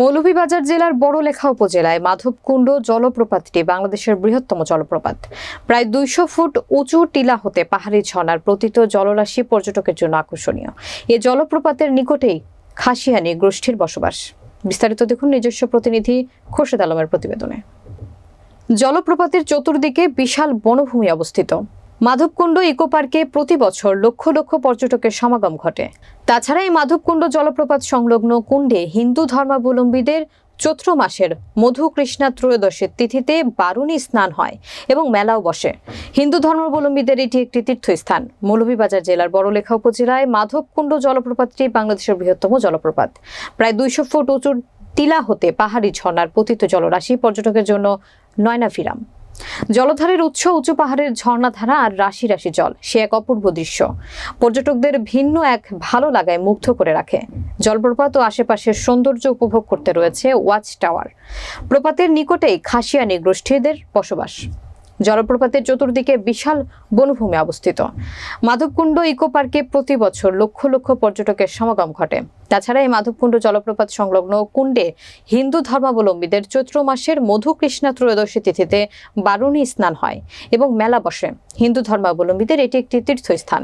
মৌলভীবাজার জেলার বড়লেখা উপজেলায় মাধবকুণ্ড জলপ্রপাতটি বাংলাদেশের বৃহত্তম জলপ্রপাত। প্রায় দুইশো ফুট উঁচু টিলা হতে পাহাড়ি ঝর্ণার প্রতীত জলরাশি পর্যটকের জন্য আকর্ষণীয়। এ জলপ্রপাতের নিকটেই খাসিয়ানি গোষ্ঠীর বসবাস। বিস্তারিত দেখুন নিজস্ব প্রতিনিধি খোরশেদ আলমের প্রতিবেদনে। জলপ্রপাতের চতুর্দিকে বিশাল বনভূমি অবস্থিত। মাধবকুণ্ড ইকো পার্কে প্রতি বছর লক্ষ লক্ষ পর্যটকের সমাগম ঘটে। তাছাড়া এই মাধবকুণ্ড জলপ্রপাত সংলগ্ন কুণ্ডে হিন্দু ধর্মাবলম্বীদের চৈত্র মাসের মধু কৃষ্ণা ত্রয়োদশের তিথিতে বারুণী স্নান হয় এবং মেলাও বসে। হিন্দু ধর্মাবলম্বীদের এটি একটি তীর্থস্থান। মৌলভীবাজার জেলার বড়লেখা উপজেলায় মাধবকুণ্ড জলপ্রপাতটি বাংলাদেশের বৃহত্তম জলপ্রপাত। প্রায় দুইশো ফুট উঁচু টিলা হতে পাহাড়ি ঝর্ণার পতিত জলরাশি পর্যটকের জন্য নয়নাভিরাম। জলধারের উৎস উঁচু পাহাড়ের ঝর্ণাধারা আর রাশি রাশি জল। সে এক অপূর্ব দৃশ্য। পর্যটকদের ভিন্ন এক ভালো লাগায় মুগ্ধ করে রাখে। জলপ্রপাত ও আশেপাশের সৌন্দর্য উপভোগ করতে রয়েছে ওয়াচ টাওয়ার। প্রপাতের নিকটেই খাসিয়ানি গোষ্ঠীদের বসবাস। জলপ্রপাতের চতুর্দিকে বিশাল বনভূমি অবস্থিত। মাধবকুণ্ড ইকো পার্কে প্রতি বছর লক্ষ লক্ষ পর্যটকের সমাগম ঘটে। তাছাড়া এই মাধবকুণ্ড জলপ্রপাত সংলগ্ন কুণ্ডে হিন্দু ধর্মাবলম্বীদের চৈত্র মাসের মধু কৃষ্ণা ত্রয়োদশী তিথিতে বারুণী স্নান হয় এবং মেলা বসে। হিন্দু ধর্মাবলম্বীদের এটি একটি তীর্থস্থান।